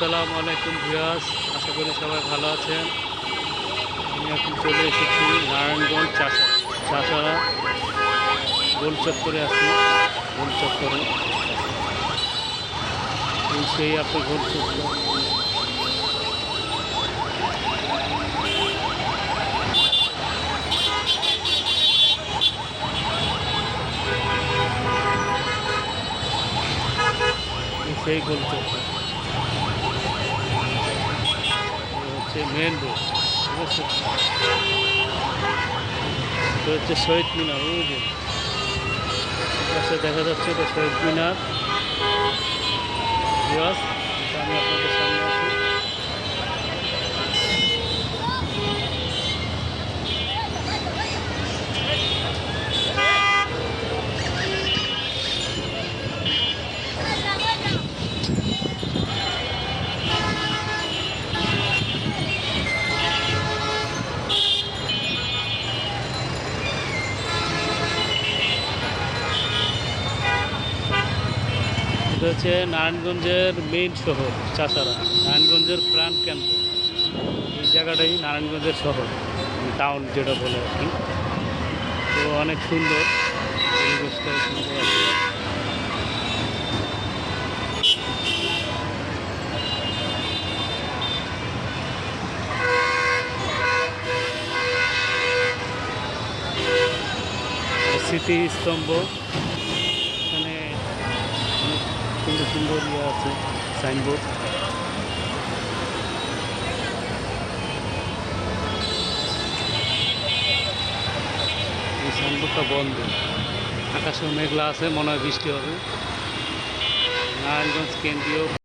আসসালামু আলাইকুম ভিউয়ার্স, আশা করি সবাই ভালো আছেন। আমি এখন চলে এসেছি নারায়ণগঞ্জ চাষা চাষারা গোল চত্বরে আছি। গোল চত্বরে। এই সেই আপনি গোল চত্বর। সেই গোল চত্বর এই হচ্ছে মেন রোড ঠিক হচ্ছে শহীদ মিনার বুঝলেন দেখা যাচ্ছে এটা শহীদ মিনার এটা হচ্ছে নারায়ণগঞ্জের মেইন শহর চাষারা নারায়ণগঞ্জের প্রাণ কেন্দ্র। এই জায়গাটাই নারায়ণগঞ্জের শহর টাউন যেটা বলে আর কি। তো অনেক সুন্দর পরিবেশটা সুন্দর আছে। স্মৃতিস্তম্ভ সুন্দর সুন্দর ইয়ে আছে সাইনবোর্ড এই সাইনবোর্ডটা বন্ধ। আকাশেও মেঘলা আছে, মনে হয় বৃষ্টি হবে। নারায়ণগঞ্জ কেন্দ্রীয়